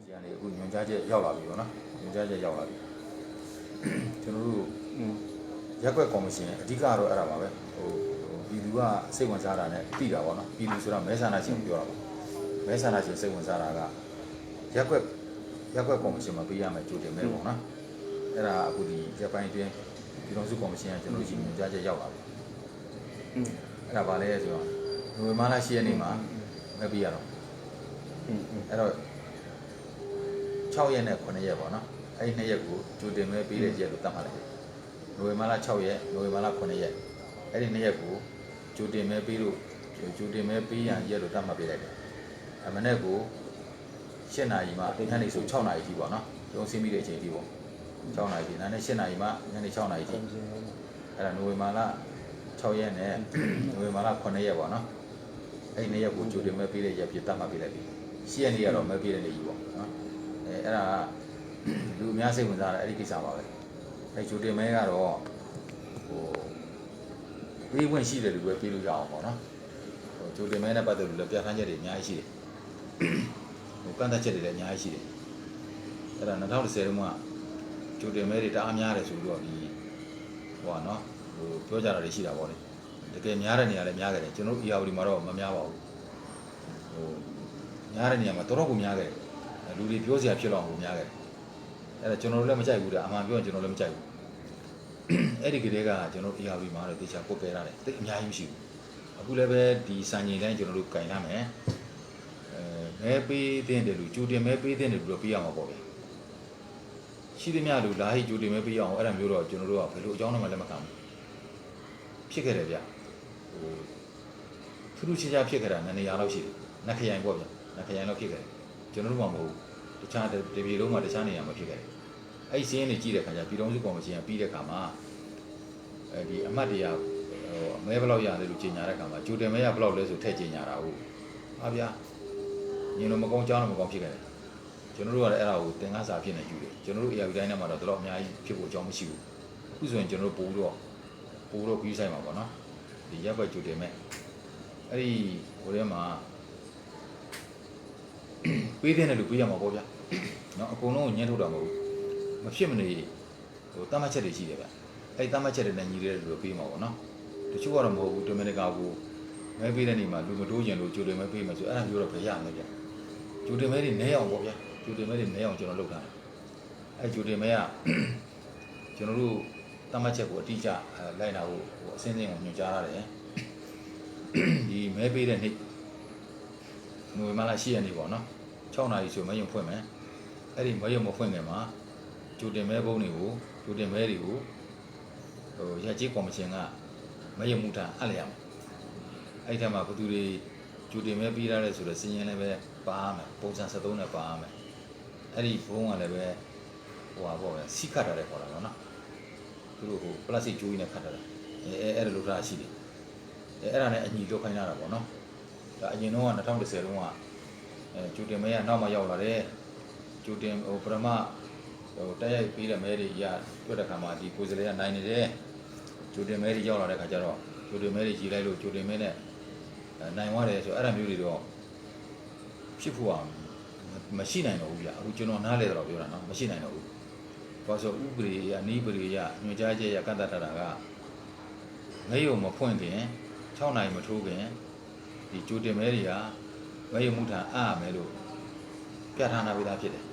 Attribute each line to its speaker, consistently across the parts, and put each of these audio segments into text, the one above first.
Speaker 1: စီကနေအခုညွန်ကြားချက်ရောက်လာပြီပေါ့နော်ညွန်ကြားချက်ရောက်လာပြီကျွန်တော်တို့ရက်ွက်ကော်မရှင်အဓိကတော့အဲ့ဒါပါပဲဟိုပြည်သူကစိတ်ဝင်စားတာနဲ့ပြီးတာပေါ့နော်ပြည်သူဆိုတာမဲဆန္ဒရှင်ပြောတာပေါ့မဲဆန္ဒရှင်စိတ်ဝင်စားတာကရက်ွက်ရက်ွက်ကော်မရှင်မှာပေးရမယ်ကြိုတင်မဲပေါ့နော်အဲ့ဒါအခုဒီရက်ပိုင်းအတွင်းဒီတော်စုကော်မရှင်ကကျွန်တော်တို့ညွန်ကြားချက်ရောက်လာပြီအဲ့ဒါပါလဲဆိုတော့နိုဝင်ဘာလ10ရက်နေ့မှာမပြီးရတော့အဲ့တော့ 6ရက်နဲ့9ရက်ပေါ့နော်အဲ့ဒီ2ရက်ကိုကြိုတင်မဲပေးတဲ့ရက်လို့သတ်မှတ်လိုက်တယ်နိုဝင်ဘာလ6ရက်နိုဝင်ဘာလ9ရက်အဲ့ဒီ2ရက်ကိုကြိုတင်မဲပေးလို့ကြိုတင်မဲပေးရန်ရက်လို့သတ်မှတ်ပေးလိုက်တယ်အမနေ့ကို7နာရီမှညနေဆို6နာရီကြီးပေါ့နော်တုံးဆင်းပြီးတဲ့အချိန်ကြီးပေါ့6နာရီကြီးနားနဲ့7နာရီမှညနေ6နာရီ
Speaker 2: ကော
Speaker 1: ကြီး
Speaker 2: င်းရှင်
Speaker 1: အဲ့ဒါနိုဝင်ဘာလ6ရက်နဲ့နိုဝင်ဘာလ9ရက်ပေါ့နော်အဲ့ဒီ2ရက်ကိုကြိုတင်မဲပေးတဲ့ရက်ပြသတ်မှတ်ပေးလိုက်ပြီ10ရက်နေ့ကတော့မဲပေးတဲ့နေ့ကြီးပေါ့နော် အဲအဲ့ဒါကလူအများစိတ်ဝင်စားတဲ့အဲ့ဒီကိစ္စပါပဲအဲ့ကြိုတင်မဲကတော့ဟိုပေးဝင်ရှိတယ်လို့ပဲပေးလို့ရအောင်ပေါ့နော်ဟိုကြိုတင်မဲနဲ့ပတ်သက်လို့လည်းပြဋ္ဌာန်းချက်တွေအများကြီးရှိတယ်ဟိုကန့်သတ်ချက်တွေလည်းအများကြီးရှိတယ်အဲ့ဒါ2010တုန်းကကြိုတင်မဲတွေတအားများတယ်ဆိုတော့ဒီဟိုကနော်ဟိုပြောကြတာတွေရှိတာပေါ့လေတကယ်များတဲ့နေရာလည်းများခဲ့တယ်ကျွန်တော်တို့ EAW မှာတော့မများပါဘူးဟိုများတဲ့နေရာမှာတော်တော်ကိုများခဲ့တယ် လူတွေပြောစရာဖြစ်လောက်ကိုများခဲ့တယ်အဲ့ဒါကျွန်တော်တို့လည်းမကြိုက်ဘူးတဲ့အမှန်ပြောရင်ကျွန်တော်လည်းမကြိုက်ဘူးအဲ့ဒီကလေးကကျွန်တော် EAW မှာတော့တေချာပုတ်ခဲ့ရတယ်တိတ်အများကြီးမရှိဘူးအခုလည်းပဲဒီစံချိန်တိုင်းကျွန်တော်တို့ကင်လာမယ်အဲမဲပေးတဲ့တယ်လူကြိုတင်မဲပေးတဲ့တယ်လူတော့ပေးရမှာပေါ့ဗျာရှိသမျှလူလာဟိကြိုတင်မဲပေးအောင်အဲ့ဒါမျိုးတော့ကျွန်တော်တို့ကဘယ်လိုအကြောင်းနဲ့မှလက်မခံဘူးဖြစ်ခဲ့တယ်ဗျဟိုထူးထူးခြားခြားဖြစ်ခဲ့တာနှစ်နေရာလောက်ရှိတယ်နက်ခရိုင်ပေါ့ဗျနက်ခရိုင်လောက်ဖြစ်ခဲ့တယ် ကျွန်တော်တို့မှမဟုတ်ဘူးတခြားတပြည်လုံးမှာတခြားနေရာမှာဖြစ်ခဲ့တယ်အဲ့ဒီစင်းတွေကြည့်တဲ့ခါကျပြည်တော်စုကော်မရှင်ကပြီးတဲ့ခါမှာအဲဒီအမတ်တွေကဟိုမဲဘယ်လောက်ရတယ်လို့ကြီးညာတဲ့ခါမှာကြိုတင်မဲရဘယ်လောက်လဲဆိုထည့်ကြီးညာတာဟုတ်ဟာဗျာညင်လို့မကောင်းကြောင်းလို့မကောင်းဖြစ်ခဲ့တယ်ကျွန်တော်တို့ကလည်းအဲ့ဒါကိုသင်္ကန်းစာဖြစ်နေကြည့်တယ်ကျွန်တော်တို့ AR တိုင်းထဲမှာတော့တော့အများကြီးဖြစ်ဖို့အကြောင်းမရှိဘူးအခုဆိုရင်ကျွန်တော်တို့ပို့တော့ပို့တော့ပြီးဆိုင်မှာပေါ့နော်ဒီရပ်ဘက်ကြိုတင်မဲ့အဲ့ဒီဟိုထဲမှာ ပေးတဲ့နဲ့လူပေးရမှာပေါ့ဗျာနော်အကုန်လုံးကိုညှင်းထုတ်တာမဟုတ်ဘူးမဖြစ်မနေဟိုတတ်မှတ်ချက်တွေရှိတယ်ဗျအဲ့ဒီတတ်မှတ်ချက်တွေနဲ့ညီတဲ့လူတွေပေးမှာပေါ့နော်တချို့ကတော့မဟုတ်ဘူးဒိုမီနီကာကိုမဲပေးတဲ့နေမှာလူမတိုးကျင်လို့ကြိုတင်မဲပေးမယ်ဆိုအဲ့ဒါမျိုးတော့ဘယ်ရမလဲဗျဂျူတင်မဲတွေနဲအောင်ပေါ့ဗျာဂျူတင်မဲတွေနဲအောင်ကျွန်တော်လုပ်ထားတယ်အဲဂျူတင်မဲကကျွန်တော်တို့တတ်မှတ်ချက်ကိုအတိအကျအဲလိုက်နာဖို့ဟိုအစင်းစင်းကိုညွှန်ကြားရတယ်ဒီမဲပေးတဲ့နေ့နိုဝ င်ဘာလ10ရက်နေ့ပေါ့နော်6နာရီဆိုမဲရုံဖွင့်မယ်အဲ့ဒီမဲရုံမဖွင့်ခင်မှာဂျူတင်မဲပုံးတွေကိုဂျူတင်မဲတွေကိုဟိုရကြီးကော်မရှင်ကမဲရုံမှုထမ်းအပ်လိုက်ရမယ်အဲ့ဒီထက်မှာဘယ်သူတွေဂျူတင်မဲပြီးရတယ်ဆိုတော့စီရင်လည်းပဲပါရမယ်ပုံစံ73နဲ့ပါရမယ်အဲ့ဒီဘုံကလည်းပဲဟိုပါပေါ့ပဲစီခတ်တာလည်းခေါ်တာပေါ့နော်သူတို့ဟိုပလတ်စတစ်ကျိုးကြီးနဲ့ခတ်တာအဲအဲအဲ့ဒါလိုထားရှိတယ်အဲအဲ့ဒါနဲ့အညီလုပ်ခိုင်းတာပေါ့နော် ဒါအရင်တော့က2010တုန်းကအဲကျူတင်မဲကနောက်မှရောက်လာတယ်ကျူတင်ဟိုပရမဟိုတက်ရိုက်ပြီးတဲ့မဲတွေရတွေ့တဲ့ခါမှာဒီကိုယ်စလဲကနိုင်နေတယ်ကျူတင်မဲတွေရောက်လာတဲ့ခါကျတော့ကျူတင်မဲတွေကြီးလိုက်လို့ကျူတင်မဲနဲ့နိုင်သွားတယ်ဆိုအဲ့ဒါမျိုးတွေတော့ဖြစ်ဖို့အောင်မရှိနိုင်တော့ဘူးဗျအခုကျွန်တော်နားလဲတော့ပြောတာနော်မရှိနိုင်တော့ဘူးဘာလို့ဆိုဥပဒေရနီးပရိရညွှန်ကြားချက်ရကန့်တတ်တာကမဲယုံမဖွင့်ခင်6နိုင်မထိုးခင် ဒီကြိုတင်မဲတွေကမဲယုံမှုထံအားရမယ်လို့ပြဋ္ဌာန်းထားပေးသားဖြစ်တယ်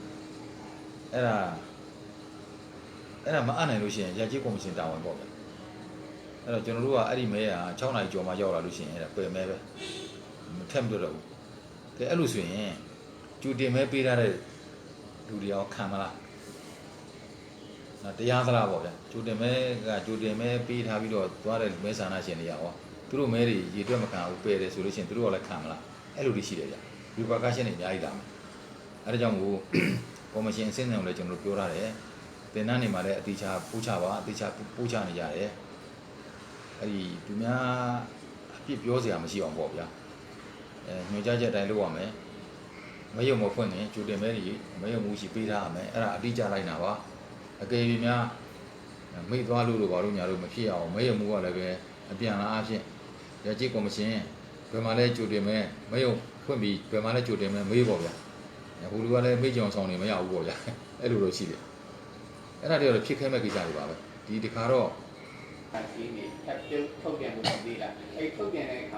Speaker 1: အဲ့ဒါအဲ့ဒါမအပ်နိုင်လို့ရှိရင်ရကြီးကော်မရှင်တာဝန်ပေါ့ဗျအဲ့တော့ကျွန်တော်တို့ကအဲ့ဒီမဲက6နိုင်ကျော်မှရောက်လာလို့ရှိရင်အဲ့ဒါပယ်မဲပဲမထက်မတွတော့ဘူးကဲအဲ့လိုဆိုရင်ကျူတင်မဲပေးထားတဲ့လူတွေရောခံမလားနော်တရားသလားပေါ့ဗျာကျူတင်မဲကကျူတင်မဲပေးထားပြီးတော့သွားတဲ့မဲဆန္ဒရှင်တွေရော သူတို့မဲတွေရေတွက်မခံဘူးပယ်တယ်ဆိုလို့ရှိရင်သူတို့ကလည်းခံမလားအဲ့လိုတွေရှိတယ်ဗျာဒီဘာကရှင်တွေအများကြီးလာမယ်အဲ့ဒါကြောင့်မို့ကော်မရှင်အစင်းအရုံလည်းကျွန်တော်တို့ပြောထားတယ်တင်နန်းနေမှာလည်းအတိအချာပို့ချပါအတိအချာပို့ချနေရတယ်အဲ့ဒီသူများအပြစ်ပြောစရာမရှိအောင်ပေါ့ဗျာအဲညွှန်ကြားချက်အတိုင်းလုပ်ရမယ်မယုံမဖွင့်ရင်ကြိုတင်မဲကြီးမယုံမှုရှိပေးထားရမယ်အဲ့ဒါအတိအကျလိုက်တာပါအကယ်၍များမိသွားလို့လို့ဘာလို့ညာလို့မဖြစ်အောင်မယုံမှုကလည်းပဲအပြန်လာအဖြစ် ရကြီးကော်မရှင်ဘယ်မှာလဲကြိုတင်မဲမယုံဖွင့်ပြီးဘယ်မှာလဲကြိုတင်မဲမေးပေါ့ဗျာဟိုလူကလည်းမေ့ကြအောင်ဆောင်နေမရဘူးပေါ့ဗျာအဲ့လိုတော့ရှိတယ်အဲ့ဒါတွေတော့ဖြစ်ခဲမဲ့ကိစ္စတွေပါပဲဒီတခါတော့
Speaker 3: အစီအနေထပ်ပြုတ်ထုတ်ပြန်မှုလုပ်သေးတာအဲ့ထုတ်ပြန်တဲ့အခါ